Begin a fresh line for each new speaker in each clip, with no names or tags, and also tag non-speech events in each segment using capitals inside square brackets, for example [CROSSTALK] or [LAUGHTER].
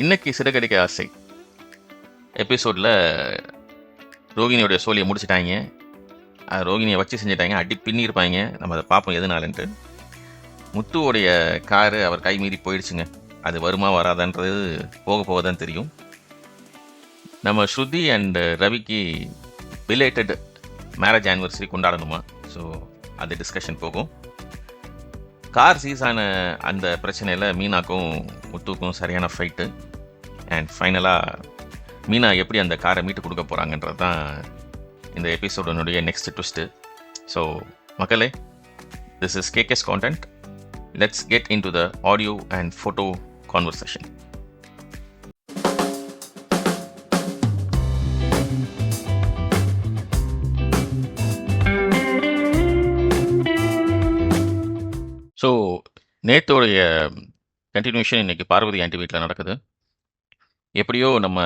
இன்னைக்கு சிறகடிக்க ஆசை. எபிசோடில் ரோகிணியோடைய சோழியை முடிச்சிட்டாங்க. அது ரோகிணியை வச்சு செஞ்சிட்டாங்க. அடி பின்னிருப்பாங்க நம்ம அதை பார்ப்போம் எதுனாலன்ட்டு. முத்துவோடைய காரு அவர் கை மீறி போயிடுச்சுங்க. அது வருமா வராதான்றது போக போக தான் தெரியும். நம்ம ஸ்ருதி அண்ட் ரவிக்கு ரிலேட்டட் மேரேஜ் ஆனிவர்சரி கொண்டாடணுமா? ஸோ அது டிஸ்கஷன் போகும். கார் சீஸ் ஆன அந்த பிரச்சனையில் மீனாக்கும் முத்துக்கும் சரியான ஃபைட்டு அண்ட் ஃபைனலாக மீனா எப்படி அந்த காரை மீட்டு கொடுக்க போகிறாங்கன்றது தான் இந்த எபிசோடனுடைய நெக்ஸ்ட் ட்விஸ்ட்டு ஸோ மக்களே this is KK's content let's get into the audio and photo conversation so நேத்தோடைய continuation இன்னைக்கு பார்வதி ஆண்டி வீட்டில் நடக்குது. எப்படியோ நம்ம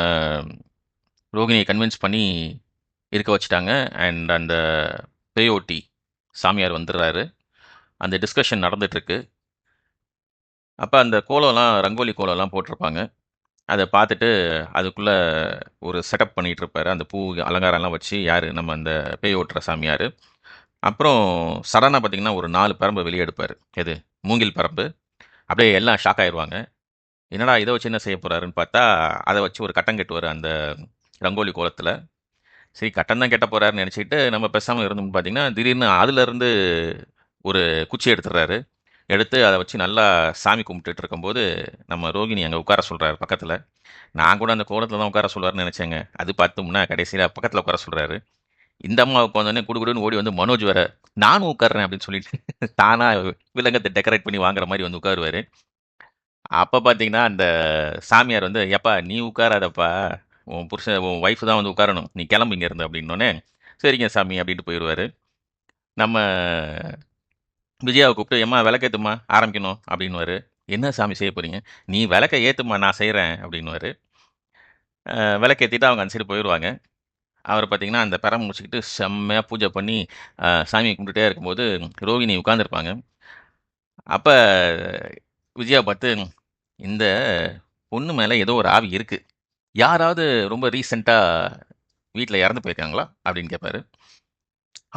ரோகிணியை கன்வின்ஸ் பண்ணி இருக்க வச்சுட்டாங்க. அண்ட் அந்த பேயோட்டி சாமியார் வந்துடுறாரு. அந்த டிஸ்கஷன் நடந்துகிட்ருக்கு அப்போ அந்த கோலம்லாம் ரங்கோலி கோலம்லாம் போட்டிருப்பாங்க. அதை பார்த்துட்டு அதுக்குள்ளே ஒரு செட்டப் பண்ணிகிட்டு இருப்பார். அந்த பூ அலங்காரம்லாம் வச்சு யார்? நம்ம அந்த பேய் ஓட்டுற சாமியார். அப்புறம் சடனாக பார்த்தீங்கன்னா ஒரு நாலு பரம்பு வெளியே எடுப்பார். எது? மூங்கில் பரம்பு. அப்படியே எல்லாம் ஷாக் ஆயிடுவாங்க என்னடா இதை வச்சு என்ன செய்ய போகிறாருன்னு பார்த்தா அதை வச்சு ஒரு கட்டம் கட்டுவார் அந்த ரங்கோலி கோலத்தில். சரி கட்டம் தான் கெட்ட போகிறாருன்னு நினச்சிக்கிட்டு நம்ம பேசாமல் இருந்தோம்னு பார்த்தீங்கன்னா திடீர்னு அதுலேருந்து ஒரு குச்சி எடுத்துடுறாரு. எடுத்து அதை வச்சு நல்லா சாமி கும்பிட்டுட்டு இருக்கும்போது நம்ம ரோகிணி அங்கே உட்கார சொல்கிறாரு பக்கத்தில். நான் கூட அந்த கோலத்தில் தான் உட்கார சொல்லுவார்னு நினச்சேங்க. அது பார்த்தோம்னா கடைசியில் பக்கத்தில் உட்கார சொல்கிறாரு இந்த அம்மாவுக்கு வந்தோடனே குடுகுடுன்னு ஓடி வந்து மனோஜ் வேற நானும் உட்கார்றேன் அப்படின்னு சொல்லிட்டு [LAUGHS] தானா விலங்கத்தை டெக்கரேட் பண்ணி வாங்குற மாதிரி வந்து உட்காருவாரு. அப்போ பார்த்தீங்கன்னா அந்த சாமியார் வந்து எப்பா நீ உட்காராதப்பா. உன் புருஷன் உன் ஒய்ஃப் தான் வந்து உட்காரணும். நீ கிளம்பு இங்கே இருந்து அப்படின்னோடனே சரிங்க சாமி அப்படின்ட்டு போயிடுவாரு நம்ம விஜயாவை கூப்பிட்டு எம்மா விளக்கேத்துமா ஆரம்பிக்கணும் அப்படின்வாரு என்ன சாமி செய்ய போகிறீங்க நீ விளக்க ஏற்றுமா நான் செய்கிறேன் அப்படின்வாரு விளக்கேற்றிட்டு அவங்க அந்த போயிடுவாங்க அவர் பார்த்தீங்கன்னா அந்த பெரம் முடிச்சுக்கிட்டு செம்மையாக பூஜை பண்ணி சாமியை கும்பிட்டுட்டே இருக்கும்போது ரோகிணி உட்காந்துருப்பாங்க அப்போ விஜயா பார்த்து இந்த பொண்ணு மேலே ஏதோ ஒரு ஆவி இருக்குது யாராவது ரொம்ப ரீசெண்டாக வீட்டில் இறந்து போயிருக்காங்களா? அப்படின்னு கேட்பாரு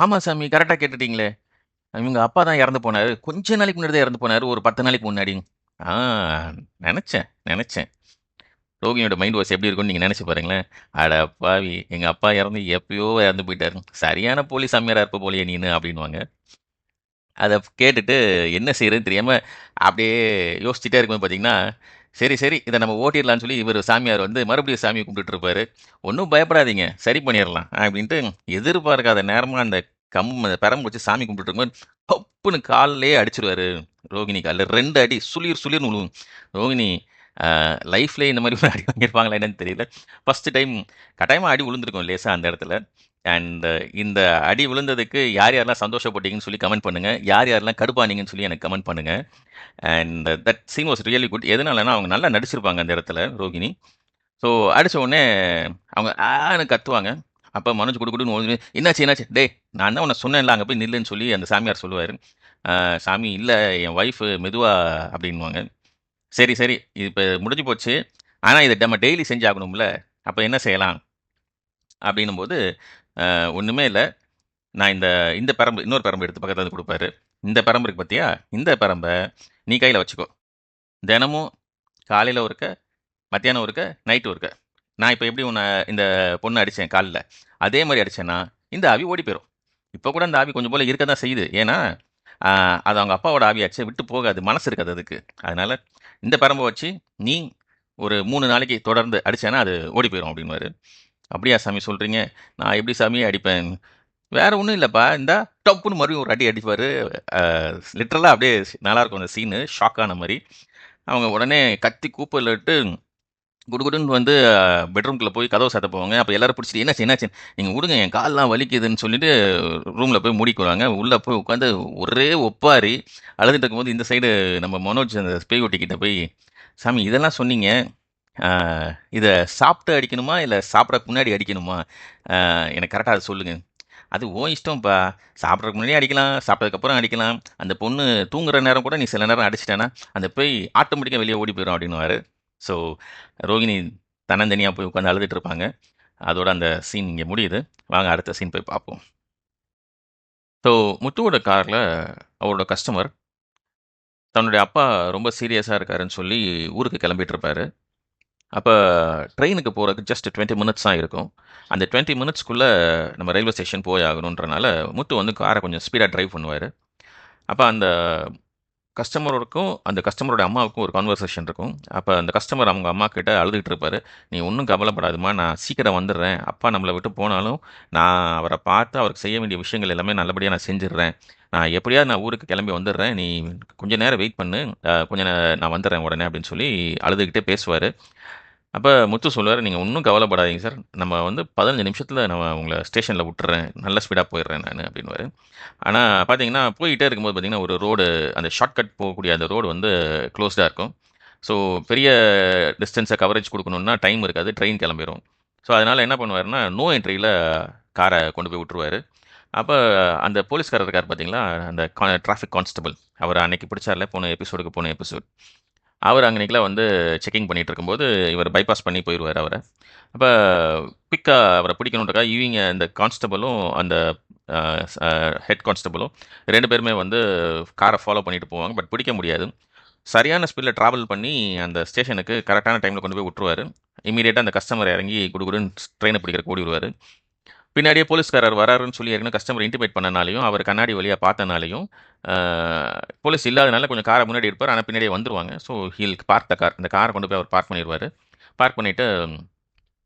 ஆமாம் சாமி கரெக்டாக கேட்டுட்டீங்களே. இவங்க அப்பா தான் இறந்து போனார். கொஞ்ச நாளைக்கு முன்னாடி தான் இறந்து போனார். ஒரு பத்து நாளைக்கு முன்னாடி. ஆ நினச்சேன் நினச்சேன். ரோகிணியோட மைண்ட் வாஷ் எப்படி இருக்கும்னு நீங்கள் நினச்சி பாருங்களேன். அட பாவி எங்கள் அப்பா இறந்து எப்பயோ இறந்து போயிட்டாரு. சரியான போலீஸ் சாமியாராக இருப்ப போலியே நீனு அப்படின்வாங்க அதை கேட்டுட்டு என்ன செய்யறதுன்னு தெரியாமல் அப்படியே யோசிச்சுட்டே இருக்கும்போது பார்த்தீங்கன்னா சரி சரி இதை நம்ம ஓட்டிடலாம்னு சொல்லி இவர் சாமியார் வந்து மறுபடியும் சாமியை கும்பிட்டுட்டு ஒன்றும் பயப்படாதீங்க சரி பண்ணிடலாம் அப்படின்ட்டு எதிர்பார்க்காத நேரமாக அந்த கம் அந்த பெரம் வச்சு சாமி கும்பிட்டு இருக்கும்போது பப்புன்னு காலிலே அடிச்சிருவாரு ரோகிணி காலில். ரெண்டு அடி சுளிர் சுளிர்னு விழுவும் ரோகிணி லைஃப்லேயே இந்த மாதிரி ஒரு அடி வாங்கியிருப்பாங்களா என்னன்னு தெரியல. ஃபஸ்ட்டு டைம் கட்டாயமாக அடி விழுந்திருக்கும் லேசாக அந்த இடத்துல. அண்ட் இந்த அடி விழுந்ததுக்கு யார் யாரெல்லாம் சந்தோஷப்பட்டீங்கன்னு சொல்லி கமெண்ட் பண்ணுங்கள் யார் யாரெல்லாம் கடுப்பானீங்கன்னு சொல்லி எனக்கு கமெண்ட் பண்ணுங்கள் and that scene was really good எதனாலனா அவங்க நல்லா நடிச்சிருப்பாங்க அந்த இடத்துல ரோகிணி ஸோ அடித்த உடனே அவங்க எனக்கு கத்துவாங்க. அப்போ மனோஜ் கொடுக்குடுன்னு குடுன்னு என்னாச்சு என்னாச்சு? டே நான் தான் உன்னை சொன்னேன்ல அங்கே போய் நில்லுன்னு சொல்லி அந்த சாமியார் சொல்லுவார். சாமி இல்லை என் ஒய்ஃபு மெதுவா அப்படின்வாங்க சரி சரி. இது இப்போ முடிஞ்சு போச்சு. ஆனால் இதை நம்ம டெய்லி செஞ்சாகணும்ல. அப்போ என்ன செய்யலாம்? அப்படின்னும்போது போது ஒன்றுமே இல்லை. நான் இந்த இந்த பரம்பு இன்னொரு பரம்பு எடுத்து பக்கத்தில் வந்து கொடுப்பாரு. இந்த பரம்பு இருக்கு பார்த்தியா இந்த பரம்பை நீ கையில் வச்சுக்கோ. தினமும் காலையில் ஒருக்க மத்தியானம் ஒருக்க நைட்டு ஒருக்க. நான் இப்போ எப்படி உன்னை இந்த பொண்ணை அடித்தேன் காலில்? அதே மாதிரி அடித்தேன்னா இந்த ஆவி ஓடி போயிடும் இப்போ கூட அந்த ஆவி கொஞ்சம் போல் இருக்க தான் செய்யுது. ஏன்னா அது அவங்க அப்பாவோட ஆவியாச்சு விட்டு போகாது. மனசு இருக்காது அதுக்கு. அதனால் இந்த பரம்பை வச்சு நீ ஒரு மூணு நாளைக்கு தொடர்ந்து அடித்தேன்னா அது ஓடி போயிடும் அப்படின்னுவாரு. அப்படியா சாமி சொல்கிறீங்க நான் எப்படி சாமி அடிப்பேன்? வேறு ஒன்றும் இல்லைப்பா. இந்த டப்புன்னு மறுபடியும் ஒரு அடி அடிப்பார். லிட்ரலாக அப்படியே நல்லாயிருக்கும் அந்த சீனு ஷாக் ஆன மாதிரி. அவங்க உடனே கத்தி கூப்பிட்டு குடுகுடுன்னு வந்து பெட்ரூம்குள்ளே போய் கதவை சாத்த போவாங்க. அப்போ எல்லாரும் பிடிச்சிட்டு என்னாச்சு என்னாச்சு? நீங்கள் விடுங்க என் கால்லாம் வலிக்குதுன்னு சொல்லிட்டு ரூமில் போய் மூடிக்குவாங்க உள்ளே போய் உட்காந்து ஒரே ஒப்பாரி அழுதுட்டு இருக்கும்போது இந்த சைடு நம்ம மனோஜ் அந்த ஸ்பேகுட்டி கிட்ட போய் சாமி இதெல்லாம் சொன்னீங்க. இதை சாப்பிட்டு அடிக்கணுமா? இல்லை சாப்பிட்றக்கு முன்னாடி அடிக்கணுமா? எனக்கு கரெக்டாக அதை சொல்லுங்கள் அது ஓ இஷ்டம்ப்பா. சாப்பிட்றதுக்கு முன்னாடி அடிக்கலாம். சாப்பிட்டதுக்கப்புறம் அடிக்கலாம். அந்த பொண்ணு தூங்குற நேரம் கூட நீ சில நேரம் அடிச்சிட்டேன்னா அந்த போய் ஆட்டோமேட்டிக்காக வெளியே ஓடி போயிடும் அப்படின்னுவாரு. ஸோ ரோகிணி தன்னந்தனியாக போய் உட்காந்து அழுதுட்டு இருப்பாங்க. அதோட அந்த சீன் இங்கே முடியுது. வாங்க அடுத்த சீன் போய் பார்ப்போம். ஸோ முத்துவோட காரில் அவரோட கஸ்டமர் தன்னுடைய அப்பா ரொம்ப சீரியஸாக இருக்காருன்னு சொல்லி ஊருக்கு கிளம்பிட்டு இருப்பாரு. அப்போ ட்ரெயினுக்கு போகிறதுக்கு ஜஸ்ட் டுவெண்ட்டி மினிட்ஸ் தான் இருக்கும். அந்த டுவெண்ட்டி மினிட்ஸ்க்குள்ளே நம்ம ரயில்வே ஸ்டேஷன் போய் ஆகணுன்றனால முத்து வந்து காரை கொஞ்சம் ஸ்பீடாக ட்ரைவ் பண்ணுவார். அப்போ அந்த கஸ்டமருக்கும் அந்த கஸ்டமரோட அம்மாவுக்கும் ஒரு கான்வர்சேஷன் இருக்கும். அப்போ அந்த கஸ்டமர் அவங்க அம்மா கிட்ட அழுதுகிட்டு இருப்பார். நீ ஒன்றும் கவலைப்படாதுமா நான் சீக்கிரம் வந்துடுறேன். அப்பா நம்மளை விட்டு போனாலும் நான் அவரை பார்த்து அவருக்கு செய்ய வேண்டிய விஷயங்கள் எல்லாமே நல்லபடியாக நான் செஞ்சிடுறேன். நான் எப்படியாவது நான் ஊருக்கு கிளம்பி வந்துடுறேன். நீ கொஞ்சம் நேரம் வெயிட் பண்ணு. கொஞ்சம் கொஞ்ச நான் வந்துடுறேன் உடனே அப்படின்னு சொல்லி அழுதுகிட்டே பேசுவார். அப்போ முத்து சொல்லுவார் நீங்கள் ஒன்றும் கவலைப்படாதீங்க சார். நம்ம வந்து பதினஞ்சு நிமிஷத்தில் நம்ம உங்களை ஸ்டேஷனில் விட்டுறேன். நல்ல ஸ்பீடாக போயிடுறேன் நான் அப்படின்னுவார். ஆனால் பார்த்தீங்கன்னா போயிட்டே இருக்கும்போது பார்த்தீங்கன்னா ஒரு ரோடு அந்த ஷார்ட்கட் போகக்கூடிய அந்த ரோடு வந்து க்ளோஸ்டாக இருக்கும். ஸோ பெரிய டிஸ்டன்ஸை கவரேஜ் கொடுக்கணுன்னா டைம் இருக்காது. ட்ரெயின் கிளம்பிடும் ஸோ அதனால் என்ன பண்ணுவார்னா நோ என்ட்ரியில் காரை கொண்டு போய் விட்டுருவாரு. அப்போ அந்த போலீஸ்காரர் இருக்கார் பார்த்தீங்களா அந்த டிராஃபிக் கான்ஸ்டபிள் அவர் அன்னைக்கு பிடிச்சார்ல. போன எபிசோடுக்கு போன எபிசோட் அவர் அன்னைக்குலாம் வந்து செக்கிங் பண்ணிட்டு இருக்கும்போது இவர் பைபாஸ் பண்ணி போயிடுவார் அவரை. அப்போ குயிக்காக அவரை பிடிக்கணுன்றக்கா இவங்க இந்த கான்ஸ்டபிளும் அந்த ஹெட் கான்ஸ்டபிளும் ரெண்டு பேருமே வந்து காரை ஃபாலோ பண்ணிட்டு போவாங்க. பட் பிடிக்க முடியாது. சரியான ஸ்பீடில் ட்ராவல் பண்ணி அந்த ஸ்டேஷனுக்கு கரெக்டான டைமில் கொண்டு போய் விட்டுருவார். இமீடியட்டாக அந்த கஸ்டமர் இறங்கி குடுகுடுன்னு ட்ரெயினை பிடிக்கிற ஓடி வருவார் பின்னாடியே போலீஸ்காரர் வராருன்னு சொல்லி ஏற்கனவே கஸ்டமர் இன்டிமேட் பண்ணனாலையும் அவர் கண்ணாடி வழியாக பார்த்தனாலையும் போலீஸ் இல்லாதனால கொஞ்சம் காரை முன்னாடி இருப்பார் ஆனால் பின்னாடியே வந்துருவாங்க. So he'll park the car இந்த காரை கொண்டு போய் அவர் பார்க் பண்ணிடுவார் பார்க் பண்ணிவிட்டு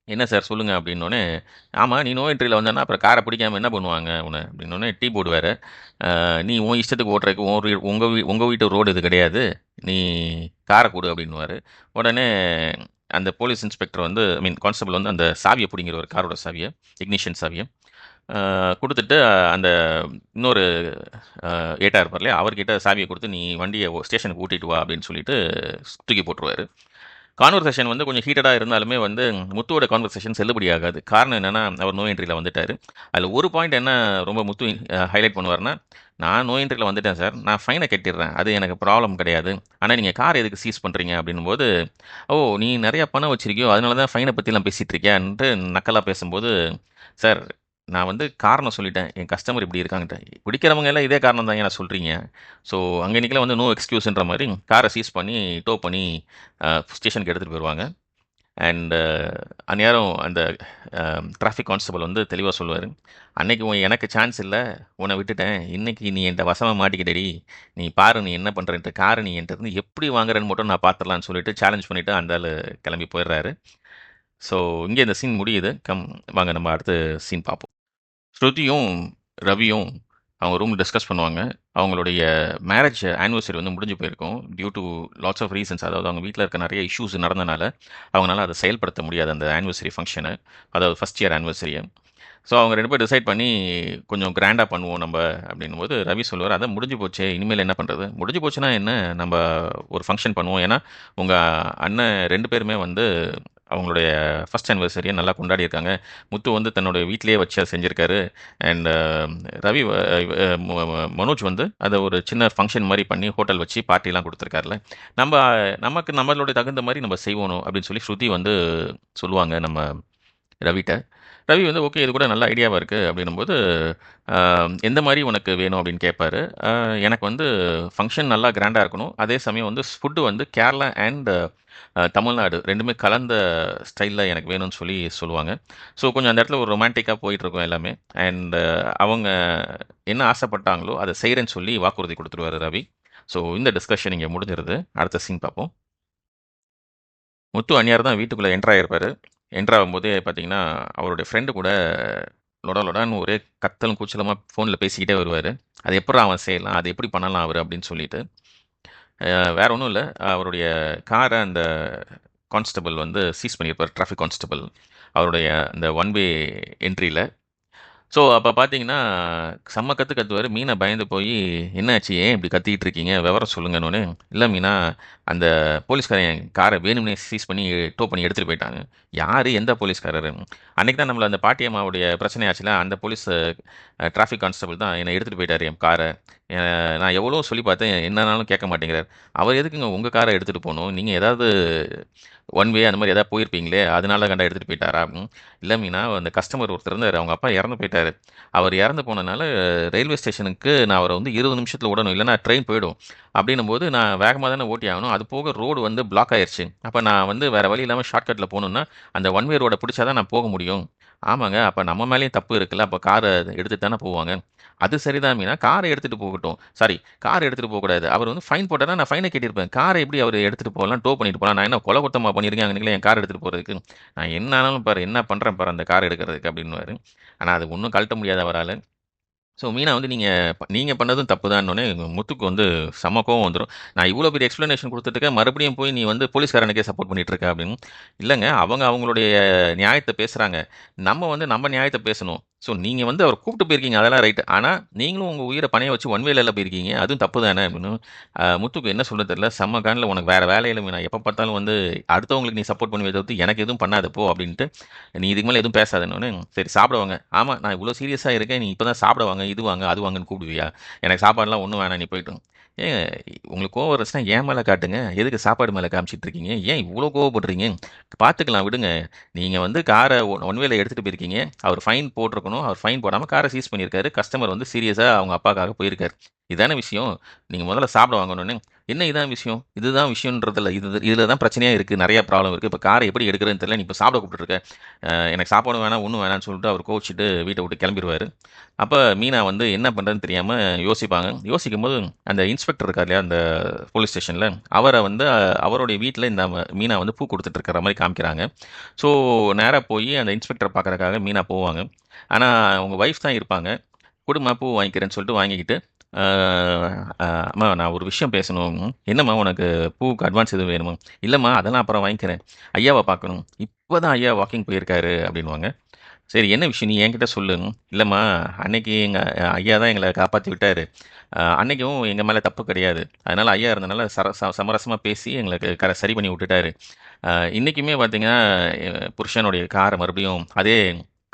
என்ன சார் சொல்லுங்கள் அப்படின்னோடனே ஆமாம் நீ நோ என்ட்ரியில் வந்தேன்னா அப்புறம் காரை பிடிக்காம என்ன பண்ணுவாங்க உன்னை? அப்படின்னோடனே டீ போர்டு வேறு. நீ உன் இஷ்டத்துக்கு ஓட்டுறதுக்கு உன் உங்கள் வீ உங்கள் வீட்டு ரோடு இது கிடையாது. நீ காரை கொடு அப்படின்னுவார். உடனே அந்த போலீஸ் இன்ஸ்பெக்டர் வந்து ஐ மீன் கான்ஸ்டபிள் வந்து அந்த சாவியை பிடிங்கிற ஒரு காரோட சாவியை இக்னிஷன் சாவியை கொடுத்துட்டு அந்த இன்னொரு ஏட்டா இருப்பார் இல்லையா அவர்கிட்ட சாவியை கொடுத்து நீ வண்டியை ஸ்டேஷனுக்கு ஊட்டிட்டு வா அப்படின்னு சொல்லிட்டு தூக்கி போட்டுருவாரு. கான்வர்சேஷன் வந்து கொஞ்சம் ஹீட்டடாக இருந்தாலுமே வந்து முத்துவோட கான்வர்சேஷன் செல்லுபடி ஆகாது. காரணம் என்னென்னா அவர் நோ என்ட்ரியில் வந்துட்டார். அதில் ஒரு பாயிண்ட் என்ன ரொம்ப முத்து ஹைலைட் பண்ணுவார்னா நான் நோ என்ட்ரியில் வந்துட்டேன் சார். நான் ஃபைனை கட்டிடுறேன். அது எனக்கு ப்ராப்ளம் கிடையாது. ஆனால் நீங்கள் கார் எதுக்கு சீஸ் பண்ணுறீங்க அப்படின்னும் போது ஓ நீ நிறையா பணம் வச்சிருக்கியோ அதனால தான் ஃபைனை பற்றிலாம் பேசிகிட்டு இருக்கியான்ட்டு நக்கலாக பேசும்போது சார் நான் வந்து காரணம் சொல்லிட்டேன். என் கஸ்டமர் இப்படி இருக்காங்கட்ட பிடிக்கிறவங்க எல்லாம் இதே காரணம் தான் நான் சொல்கிறீங்க ஸோ அங்கே நிற்கல வந்து நோ எக்ஸ்கியூஸ்ன்ற மாதிரி காரை சீஸ் பண்ணி டோ பண்ணி ஸ்டேஷனுக்கு எடுத்துகிட்டு போயிடுவாங்க அண்ட் அந்நேரம் அந்த டிராஃபிக் கான்ஸ்டபிள் வந்து தெளிவாக சொல்லுவார். அன்னைக்கு உன் எனக்கு சான்ஸ் இல்லை. உன்னை விட்டுட்டேன். இன்றைக்கி நீ என்கிட்ட வசமாக மாட்டிக்கிட்டடி. நீ பாரு நீ என்ன பண்ணுறன்ட்டு காரை நீ என்கிட்ட இருந்து எப்படி வாங்குறேன்னு மட்டும் நான் பார்த்துடலான்னு சொல்லிட்டு சேலஞ்ச் பண்ணிவிட்டு அந்த ஆள் கிளம்பி போயிடுறாரு. ஸோ இங்கே இந்த சீன் முடியுது. கம் வாங்க நம்ம அடுத்த சீன் பார்ப்போம். ஸ்ருதியும் ரவியும் அவங்க ரூம் டிஸ்கஸ் பண்ணுவாங்க. அவங்களுடைய மேரேஜ் ஆனிவர்சரி வந்து முடிஞ்சு போயிருக்கும். Due to lots of reasons அதாவது அவங்க வீட்டில் இருக்க நிறைய இஷ்யூஸ் நடந்தனால அவங்களால அதை செயல்படுத்த முடியாது அந்த ஆனிவர்சரி ஃபங்க்ஷனை அதாவது ஃபஸ்ட் இயர் ஆனிவர்சரியை ஸோ அவங்க ரெண்டு பேர் டிசைட் பண்ணி கொஞ்சம் கிராண்டாக பண்ணுவோம் நம்ம அப்படின்னும் போது ரவி சொல்லுவார் அதை முடிஞ்சு போச்சு இனிமேல் என்ன பண்ணுறது முடிஞ்சு போச்சுன்னா என்ன நம்ம ஒரு ஃபங்க்ஷன் பண்ணுவோம். ஏன்னா உங்கள் அண்ணன் ரெண்டு பேருமே வந்து அவங்களுடைய ஃபஸ்ட் ஆனிவர்சரியை நல்லா கொண்டாடி இருக்காங்க முத்து வந்து தன்னுடைய வீட்டிலேயே வச்சு அதை செஞ்சுருக்காரு. And uh, Ravi uh, uh, Manoj வந்து அதை ஒரு சின்ன ஃபங்க்ஷன் மாதிரி பண்ணி ஹோட்டல் வச்சு பார்ட்டிலாம் கொடுத்துருக்காருல. நம்ம நமக்கு நம்மளுடைய தகுந்த மாதிரி நம்ம செய்வோணும் அப்படின்னு சொல்லி ஸ்ருதி வந்து சொல்லுவாங்க நம்ம ரவிட்ட. ரவி வந்து ஓகே இது கூட நல்ல ஐடியாவாக இருக்குது அப்படின்னும்போது எந்த மாதிரி உனக்கு வேணும்? அப்படின்னு கேட்பாரு எனக்கு வந்து ஃபங்க்ஷன் நல்லா கிராண்டாக இருக்கணும். அதே சமயம் வந்து ஃபுட்டு வந்து கேரளா அண்ட் தமிழ்நாடு ரெண்டுமே கலந்த ஸ்டைலில் எனக்கு வேணும்னு சொல்லி சொல்லுவாங்க. ஸோ கொஞ்சம் அந்த இடத்துல ஒரு ரொமான்டிக்காக போயிட்டுருக்கோம் எல்லாமே. அண்ட் அவங்க என்ன ஆசைப்பட்டாங்களோ அதை செய்கிறேன்னு சொல்லி வாக்குறுதி கொடுத்துருவாரு ரவி. ஸோ இந்த டிஸ்கஷன் இங்கே முடிஞ்சிருது. அடுத்த சீன் பார்ப்போம். முத்து அந்நியார் தான் வீட்டுக்குள்ளே என்ட்ராயிருப்பார் என்ட்ராகும்போது பார்த்தீங்கன்னா அவருடைய ஃப்ரெண்டு கூட லொட லொடான்னு ஒரே கத்தலும் கூச்சலமாக ஃபோனில் பேசிக்கிட்டே வருவார். அது எப்படி அவன் செய்யலாம்? அது எப்படி பண்ணலாம் அவர்? அப்படின்னு சொல்லிட்டு. வேறு வேற ஒன்றும் இல்லை. அவருடைய காரை அந்த கான்ஸ்டபிள் வந்து சீஸ் பண்ணியிருப்பார் டிராஃபிக் கான்ஸ்டபிள் அவருடைய அந்த ஒன் வே என்ட்ரியில் ஸோ அப்போ பார்த்தீங்கன்னா செம்ம கற்று கத்துவார். மீனை பயந்து போய் என்னாச்சு? ஏன் இப்படி கத்திக்கிட்டு இருக்கீங்க? விவரம் சொல்லுங்கன்னு. இல்லை மீனா அந்த போலீஸ்காரன் காரை வேணும்னே சீஸ் பண்ணி டோ பண்ணி எடுத்துகிட்டு போயிட்டாங்க. யார்? எந்த போலீஸ்காரர்? அன்றைக்கி தான் நம்மளை அந்த பாட்டியம்மாவுடைய பிரச்சனை ஆச்சுல. அந்த போலீஸ் டிராஃபிக் கான்ஸ்டபிள் தான் என்னை எடுத்துகிட்டு போயிட்டார் என் காரை நான் எவ்வளோ சொல்லி பார்த்தேன் என்னன்னாலும் கேட்க மாட்டேங்கிறார். அவர் எதுக்குங்க உங்கள் காரை எடுத்துகிட்டு போகணும்? நீங்கள் ஏதாவது ஒன் வே அந்த மாதிரி ஏதாவது போயிருப்பீங்களே அதனால கண்டா எடுத்துகிட்டு போயிட்டாரா? இல்லை மீனா அந்த கஸ்டமர் ஒருத்தர் இருந்தார் அவங்க அப்பா இறந்து போயிட்டார். அவர் இறந்து போனனால ரயில்வே ஸ்டேஷனுக்கு நான் அவரை வந்து இருபது நிமிஷத்தில் விடணும் இல்லைன்னா ட்ரெயின் போயிடும். அப்படின்னும் போது நான் வேகமாக தானே ஓட்டி ஆகணும். அது போக ரோடு வந்து பிளாக் ஆயிடுச்சு அப்போ நான் வந்து வேறு வழி இல்லாமல் ஷார்ட்கட்டில் போகணுன்னா அந்த ஒன் வே ரோடை பிடிச்சா தான் நான் போக முடியும். ஆமாங்க. அப்போ நம்ம மேலேயும் தப்பு இருக்குல்ல. அப்போ காரை எடுத்துட்டு தானே போவாங்க. அது சரிதான் மீனா. காரை எடுத்துகிட்டு போகட்டும். சாரி காரை எடுத்துகிட்டு போகக்கூடாது. அவர் வந்து ஃபைன் போட்டால் நான் ஃபைனை கட்டியிருப்பேன் காரை எப்படி அவர் எடுத்துகிட்டு போகலாம்? டோ பண்ணிட்டு போகலாம். நான் என்ன கொலை குத்தமாக பண்ணியிருக்கேன்? அங்கே என் கார் எடுத்துகிட்டு போகிறதுக்கு நான் என்ன ஆனாலும் பாரு என்ன பண்ணுறேன் பாரு அந்த கார் எடுக்கிறதுக்கு அப்படின்னுவார். ஆனால் அது ஒன்றும் கழட்ட முடியாது அவரால். ஸோ மீனா வந்து நீங்கள் நீங்கள் பண்ணதும் தப்பு தான்னொன்னே முத்துக்கு வந்து செம்ம கோவம் வந்துடும் நான் இவ்வளோ பெரிய எக்ஸ்ப்ளனேஷன் கொடுத்துட்டுக்க மறுபடியும் போய் நீ வந்து போலீஸ்காரனுக்கே சப்போர்ட் பண்ணிட்டு இருக்க அப்படின்னு. இல்லைங்க அவங்க அவங்களுடைய நியாயத்தை பேசுகிறாங்க நம்ம வந்து நம்ம நியாயத்தை பேசணும். ஸோ நீங்கள் வந்து அவர் கூப்பிட்டு போயிருக்கீங்க அதெல்லாம் ரைட்டு ஆனால் நீங்களும் உங்கள் உயிரை பணைய வச்சு ஒன் வேலையில் போயிருக்கீங்க அதுவும் தப்பு தானே அப்படின்னு முத்துக்கு என்ன சொல்ல தெரியல. செம்ம கானில் உனக்கு வேறு வேலையில் நான் எப்போ பார்த்தாலும் வந்து அடுத்தவங்களுக்கு நீ சப்போர்ட் பண்ணி தவிர்த்து எனக்கு எதுவும் பண்ணாத போ அப்படின்ட்டு. நீ இதுக்கு மேலே எதுவும் பேசாதன்னு சரி சாப்பிடுவாங்க. ஆமாம் நான் இவ்வளோ சீரியஸாக இருக்கேன் நீ இப்போ தான் சாப்பிடுவாங்க இது வாங்க அது வாங்கன்னு கூப்பிடுவியா? எனக்கு சாப்பாடுலாம் ஒன்றும் வேணாம் நீ போய்ட்டு. ஏங்க உங்களுக்கு கோவம் வரச்சுனா ஏன் மேலே காட்டுங்க. எதுக்கு சாப்பாடு மேலே காமிச்சிட்டு இருக்கீங்க? ஏன் இவ்வளோ கோவப்படுறீங்க? பார்த்துக்கலாம் விடுங்க. நீங்கள் வந்து காரை ஒன் வேலை எடுத்துகிட்டு போயிருக்கீங்க. அவர் ஃபைன் போட்டிருக்கணும். அவர் ஃபைன் போடாமல் காரை சீஸ் பண்ணியிருக்காரு. கஸ்டமர் வந்து சீரியஸாக அவங்க அப்பாக்காக போயிருக்காரு. இதான விஷயம். நீங்கள் முதல்ல சாப்பிட வாங்கணுன்னு என்ன இதான் விஷயம்? இதுதான் விஷயன்றதில்ல இது இதில் தான் பிரச்சனையாக இருக்குது நிறையா ப்ராப்ளம் இருக்குது இப்போ காரை எப்படி எடுக்கிறதுன்னு தெரியல. நீ இப்போ சாப்பிட கூப்பிட்டுருக்க. எனக்கு சாப்பாடு வேணாம் ஒன்றும் வேணாம்னு சொல்லிட்டு அவர் கோச்சிட்டு வீட்டை விட்டு கிளம்பிடுவார். அப்போ மீனா வந்து என்ன பண்ணுறதுன்னு தெரியாமல் யோசிப்பாங்க. யோசிக்கும் போது அந்த இன்ஸ்பெக்டர் இருக்கார் இல்லையா அந்த போலீஸ் ஸ்டேஷனில் அவரை வந்து அவருடைய வீட்டில் இந்த மீனா வந்து பூ கொடுத்துட்டு இருக்கிற மாதிரி காமிக்கிறாங்க. ஸோ நேராக போய் அந்த இன்ஸ்பெக்டரை பார்க்குறக்காக மீனா போவாங்க. ஆனால் அவங்க ஒய்ஃப் தான் இருப்பாங்க. குடும்ப பூ வாங்கிக்கிறேன்னு சொல்லிட்டு வாங்கிக்கிட்டு அம்மா நான் ஒரு விஷயம் பேசணும். என்னம்மா உனக்கு பூவுக்கு அட்வான்ஸ் எதுவும் வேணுமா? இல்லைம்மா அதெல்லாம் அப்புறம் வாங்கிக்கிறேன். ஐயாவை பார்க்கணும். இப்போ தான் ஐயா வாக்கிங் போயிருக்காரு அப்படின்வாங்க சரி என்ன விஷயம்? நீ என்கிட்ட சொல்லு. இல்லைம்மா அன்னைக்கு எங்கள் ஐயா தான் எங்களை காப்பாற்றி விட்டார். அன்னைக்கும் எங்கள் மேலே தப்பு கிடையாது. அதனால் ஐயா இருந்தனால சர ச சமரசமாக பேசி எங்களுக்கு கர சரி பண்ணி விட்டுட்டாரு. இன்றைக்குமே பார்த்தீங்கன்னா புருஷனுடைய காரை மறுபடியும் அதே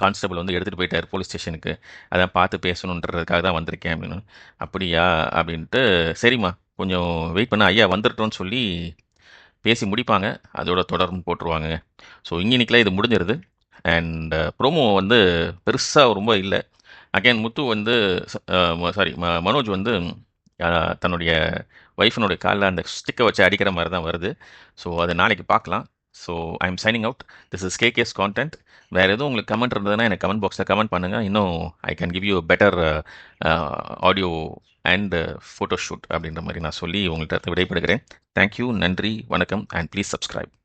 கான்ஸ்டபிள் வந்து எடுத்துகிட்டு போயிட்டார் போலீஸ் ஸ்டேஷனுக்கு அதான் பார்த்து பேசணுன்றதுக்காக தான் வந்திருக்கேன் அப்படின்னு. அப்படியா? அப்படின்ட்டு சரிம்மா கொஞ்சம் வெயிட் பண்ண. ஐயா வந்துட்டோன்னு சொல்லி பேசி முடிப்பாங்க. அதோட தொடர்பு போட்டுருவாங்க ஸோ இன்னைக்கெலாம் இது முடிஞ்சிருது. அண்ட் ப்ரோமோ uh, வந்து பெருசாக ரொம்ப இல்லை. அகைன் முத்து வந்து சாரி மனோஜ் வந்து தன்னுடைய ஒய்ஃபினுடைய காலில் அந்த ஸ்டிக்கை வச்சு அடிக்கிற மாதிரி தான் வருது. ஸோ அதை நாளைக்கு பார்க்கலாம். So I'm signing out this is KK's content வேறு எதுவும் உங்களுக்கு கமெண்ட் இருந்ததுன்னா எனக்கு கமெண்ட் பாக்ஸில் கமெண்ட் பண்ணுங்கள் இன்னும் I can give you better audio and photo shoot அப்படின்ற மாதிரி நான் சொல்லி உங்கள்கிட்ட விடைபெறுகிறேன். தேங்க்யூ நன்றி. வணக்கம். And please subscribe